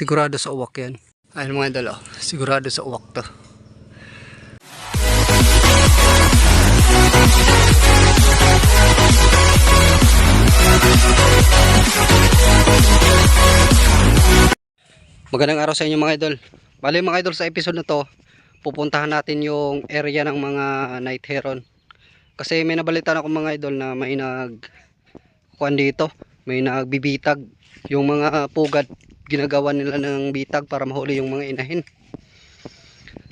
Sigurado sa uwak yan. Ayun mga idol, oh. sigurado sa uwak to. Magandang araw sa inyo mga idol. Bali mga idol sa episode na to, pupuntahan natin yung area ng mga night heron. Kasi may nabalitaan ako mga idol na may nag kuan dito, may nagbibitag yung mga pugad ginagawa nila ng bitag para mahuli yung mga inahin.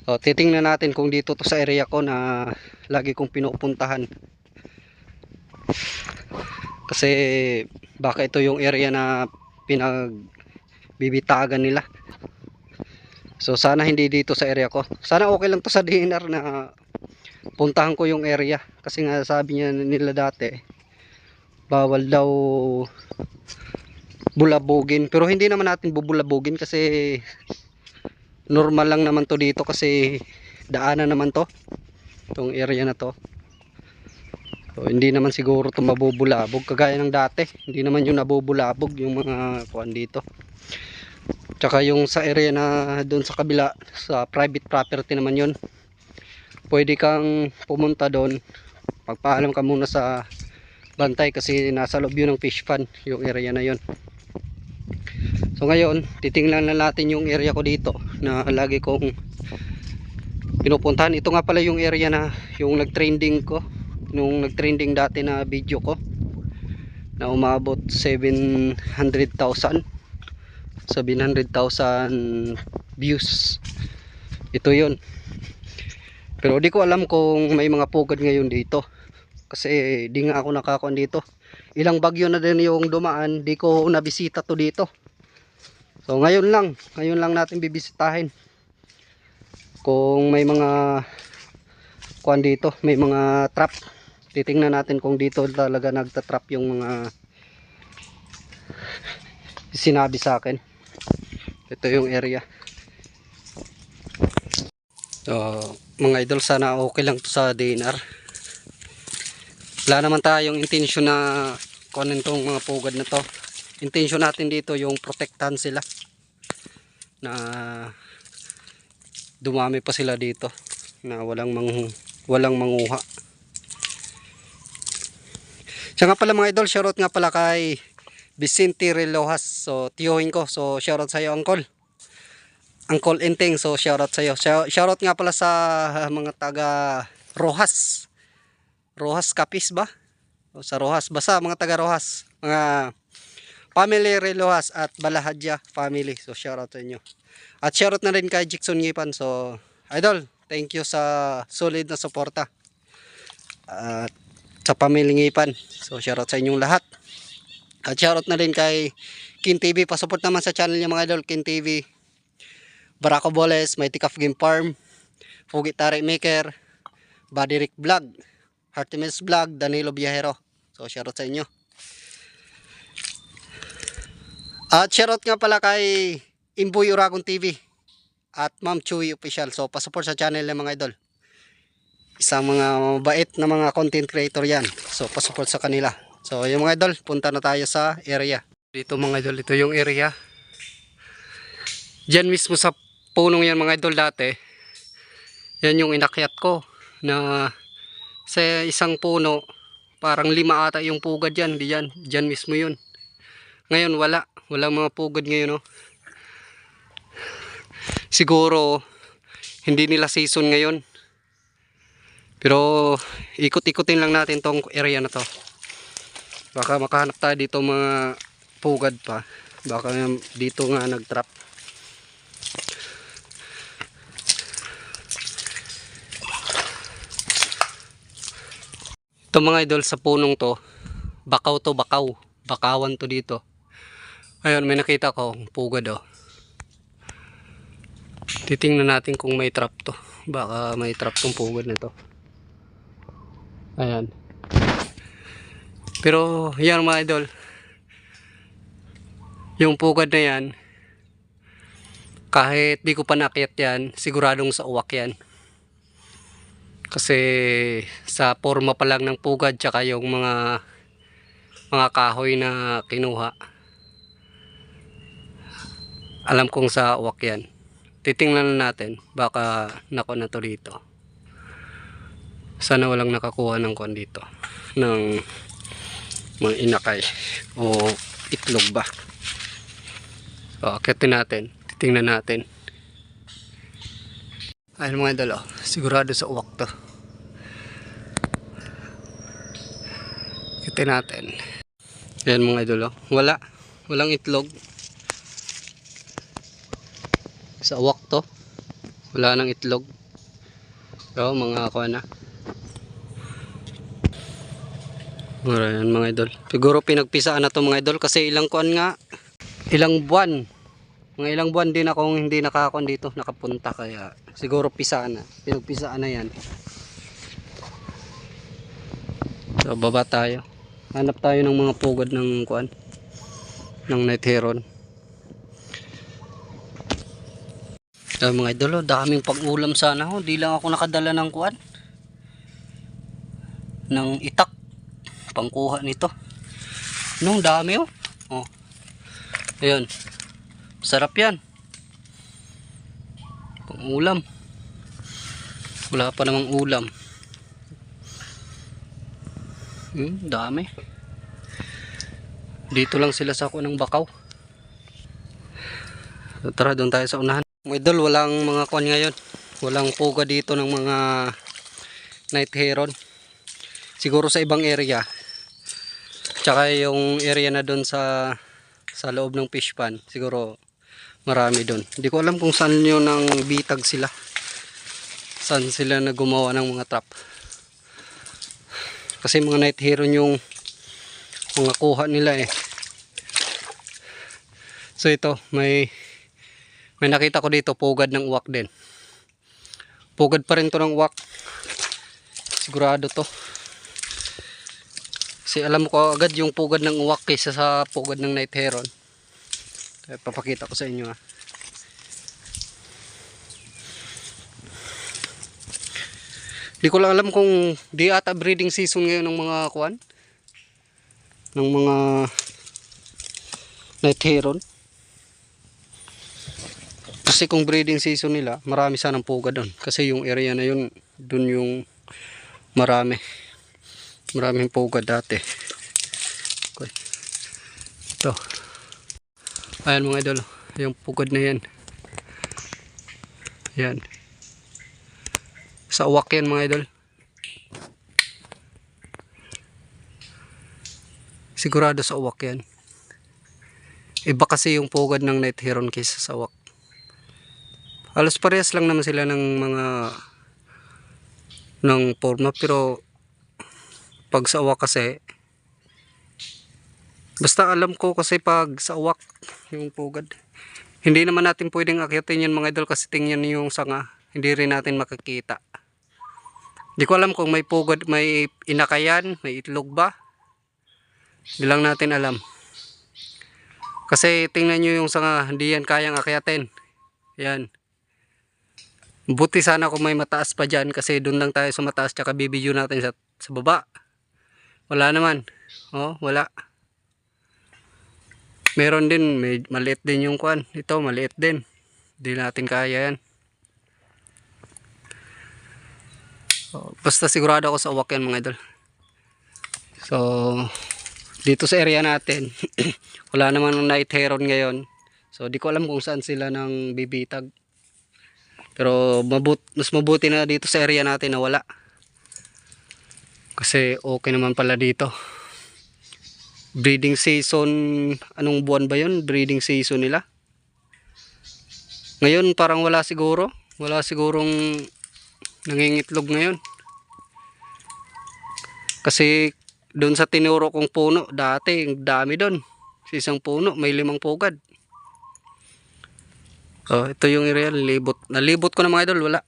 So, titingnan natin kung dito to sa area ko na lagi kong pinupuntahan. Kasi baka ito yung area na pinag bibitagan nila. So sana hindi dito sa area ko. Sana okay lang to sa dinner na puntahan ko yung area. Kasi nga sabi niya nila dati, bawal daw bulabugin. Pero hindi naman natin bubulabugin kasi normal lang naman to dito kasi daanan naman to. Itong area na to. So, hindi naman siguro to mabubulabog kagaya ng dati. Hindi naman yung nabubulabog yung mga kuan dito. Tsaka yung sa area na doon sa kabila, sa private property naman yun. Pwede kang pumunta doon. Pagpaalam ka muna sa bantay kasi nasa loob yun ng fish pond, yung area na yun. So ngayon, titingnan na natin yung area ko dito na lagi kong pinupuntahan. Ito nga pala yung area na yung nag-trending ko. Nung nag-trending dati na video ko na umabot 700,000 700,000 views ito yun pero di ko alam kung may mga pugad ngayon dito kasi di nga ako nakakuan dito ilang bagyo na din yung dumaan di ko nabisita to dito so ngayon lang. Ngayon lang natin bibisitahin. Kung may mga kuan dito may mga trap. Titingnan natin kung dito talaga nagtatrap yung mga sinabi sa akin. Ito yung area. So mga idol sana okay lang to sa DNR wala naman tayong intensyon na kunin tong mga pugad na to intensyon natin dito yung protektahan sila na dumami pa sila dito na walang mang walang manguha siya nga pala mga idol shoutout nga pala kay Vicente Relojas. So, tiyuhin ko. So, shoutout sa iyo, Uncle. Uncle Enteng. So, shoutout sa iyo. Shoutout nga pala sa mga taga Rojas. Rojas Capis ba? O, sa Rojas. Basta mga taga Rojas. Mga family Relojas at Balahadya family. So, shoutout sa inyo. At shoutout na rin kay Jackson Ngipan. So, idol, thank you sa solid na suporta. At sa pamilya Ngipan. So, shoutout sa inyong lahat. At shoutout na rin kay Kin TV. Pasupport naman sa channel niya mga idol. Kin TV. Barako Boles. Mighty Calf Game Farm. Fugi Tari Maker. Body Rick Vlog. Artemis Vlog. Danilo Biahero. So shoutout sa inyo. At shoutout nga pala kay Imboy Uragon TV. At Ma'am Chewy Official. So pasupport sa channel ng mga idol. Isang mga mabait na mga content creator yan. So pasupport sa kanila. So yung mga idol, punta na tayo sa area. Dito mga idol, ito yung area. Diyan mismo sa punong yan mga idol dati. Yan yung inakyat ko na sa isang puno, parang lima ata yung pugad yan. Diyan, diyan mismo yun. Ngayon wala, walang mga pugad ngayon. Oh. Siguro hindi nila season ngayon. Pero ikot-ikotin lang natin tong area na to baka makahanap tayo dito mga pugad pa baka dito nga nag trap ito mga idol sa punong to bakaw to bakaw bakawan to dito ayun may nakita ko pugad oh titingnan natin kung may trap to baka may trap tong pugad na to ayan pero yan mga idol. Yung pugad na yan, kahit di ko pa nakyat yan, siguradong sa uwak yan. Kasi sa forma pa lang ng pugad tsaka yung mga mga kahoy na kinuha. Alam kong sa uwak yan. Titingnan na natin. Baka nako na to dito. Sana walang nakakuha ng kon dito. Ng mga inakay. O itlog ba. O, akitin natin. Titingnan natin. Ayun mga idol, oh. sigurado sa uwak to. Akitin natin. Ayan mga idol, oh. wala. Walang itlog. Sa uwak to. Wala nang itlog. So, mga ako na. Ayan mga idol. Siguro pinagpisaan na to mga idol kasi ilang kuan nga. Ilang buwan. Mga ilang buwan din akong hindi nakakon dito, nakapunta kaya siguro pisaan na. Pinagpisaan na yan. So baba tayo. Hanap tayo ng mga pugad ng kuan ng night heron. So, mga idol, oh, daming pag-ulam sana ho. Di lang ako nakadala ng kuan ng itak pangkuha nito. Nung dami oh. Oh. Ayun. Sarap yan. Pang ulam. Wala pa namang ulam. Hmm, dami. Dito lang sila sa ako ng bakaw. Tara, doon tayo sa unahan. Idol, walang mga kwan ngayon. Walang puga dito ng mga night heron. Siguro sa ibang area. Tsaka yung area na doon sa sa loob ng fish pan. Siguro marami doon. Hindi ko alam kung saan yun ang bitag sila. Saan sila na gumawa ng mga trap. Kasi mga night heron yung mga kuha nila eh. So ito, may may nakita ko dito pugad ng uwak din. Pugad pa rin to ng uwak. Sigurado to. Kasi alam ko agad yung pugad ng uwak kaysa sa pugad ng night heron. Kaya papakita ko sa inyo ah. Di ko lang alam kung di ata breeding season ngayon ng mga kuan. Ng mga night heron. Kasi kung breeding season nila, marami sanang puga doon. Kasi yung area na yun, doon yung marami. Maraming puga dati. Okay. Ito. Ayan mga idol, yung pugad na yan. Yan. Sa uwak yan mga idol. Sigurado sa uwak yan. Iba kasi yung pugad ng night heron kaysa sa uwak. Halos parehas lang naman sila ng mga ng forma pero pag sa uwak kasi basta alam ko kasi pag sa uwak yung pugad. Hindi naman natin pwedeng akyatin yan mga idol kasi tingnan yung sanga. Hindi rin natin makikita. Di ko alam kung may pugad may inakayan may itlog ba. Hindi lang natin alam. Kasi tingnan nyo yung sanga hindi yan kayang akyatin. Yan buti sana kung may mataas pa dyan kasi doon lang tayo sa mataas tsaka bibidyo natin sa, sa baba wala naman. Oh, wala. Meron din, may maliit din yung kwan. Ito, maliit din. Hindi natin kaya yan. Oh, basta sigurado ako sa uwak yan mga idol. So, dito sa area natin, wala naman ng night heron ngayon. So, di ko alam kung saan sila nang bibitag. Pero mabut mas mabuti na dito sa area natin na wala. Kasi okay naman pala dito. Breeding season, anong buwan ba yun? Breeding season nila. Ngayon parang wala siguro. Wala sigurong nangingitlog ngayon. Kasi doon sa tinuro kong puno, dati ang dami doon. Sa isang puno, may limang pugad. Oh, ito yung area, libot. Nalibot ko na mga idol, wala.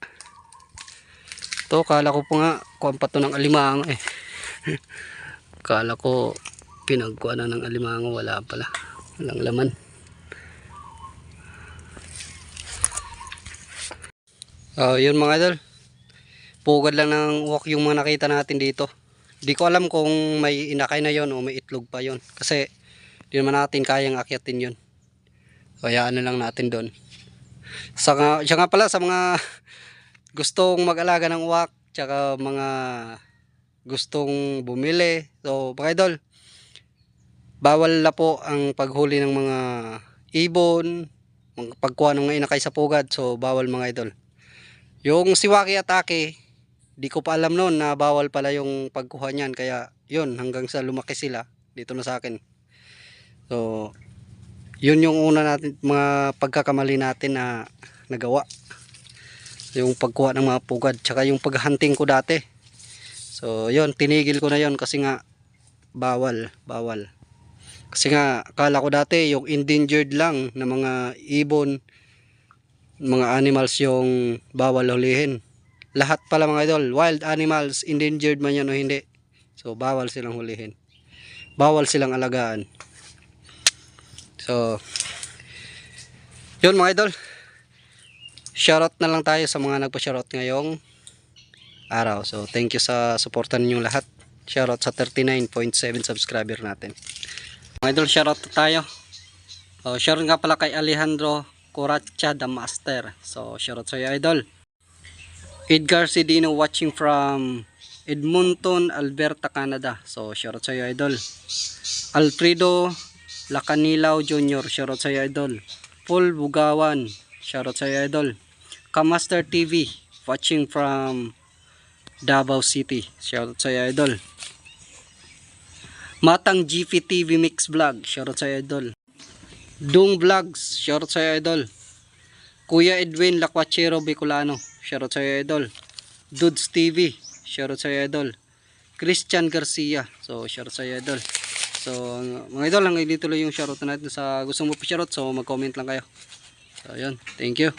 To, kala ko pa nga, kuha pa to ng alimango eh. kala ko, pinagkuha na ng alimango, wala pala. Walang laman. Oh, yun mga idol. Pugad lang ng walk yung mga nakita natin dito. Di ko alam kung may inakay na yon o may itlog pa yon Kasi, di naman natin kayang akyatin yon So, hayaan na lang natin doon. Sa nga, siya nga pala sa mga gustong mag-alaga ng uwak, tsaka mga gustong bumili. So, mga idol, bawal na po ang paghuli ng mga ibon, pagkuha ng mga inakay sa pugad. So, bawal mga idol. Yung siwaki atake, di ko pa alam noon na bawal pala yung pagkuha niyan. Kaya, yun, hanggang sa lumaki sila, dito na sa akin. So, yun yung una natin, mga pagkakamali natin na nagawa. Yung pagkuha ng mga pugad, tsaka yung paghunting ko dati. So, yun, tinigil ko na yun kasi nga, bawal, bawal. Kasi nga, akala ko dati, yung endangered lang na mga ibon, mga animals yung bawal hulihin. Lahat pala mga idol, wild animals, endangered man yan o hindi. So, bawal silang hulihin. Bawal silang alagaan. So, yun mga idol. Shoutout na lang tayo sa mga nagpa-shoutout ngayong araw. So, thank you sa suportan ninyong lahat. Shoutout sa 39.7 subscriber natin. Mga idol, shoutout tayo. Oh, shoutout nga pala kay Alejandro Coracha the Master. So, shoutout sa iyo, idol. Edgar Cedino watching from Edmonton, Alberta, Canada. So, shoutout sa iyo, idol. Alfredo Lacanilaw Jr. Shoutout sa iyo, idol. Paul Bugawan. Shoutout sa iyo, idol. Kamaster TV watching from Davao City. Shoutout sa iyo, idol. Matang GP TV Mix Vlog. Shoutout sa iyo, idol. Dung Vlogs. Shoutout sa iyo, idol. Kuya Edwin Laquachero Bicolano. Shoutout sa iyo, idol. Dudes TV. Shoutout sa iyo, idol. Christian Garcia. So, shoutout sa iyo, idol. So, mga idol, hanggang dito lang yung shoutout natin sa gusto mo pa shoutout. So, mag-comment lang kayo. So, yun. Thank you.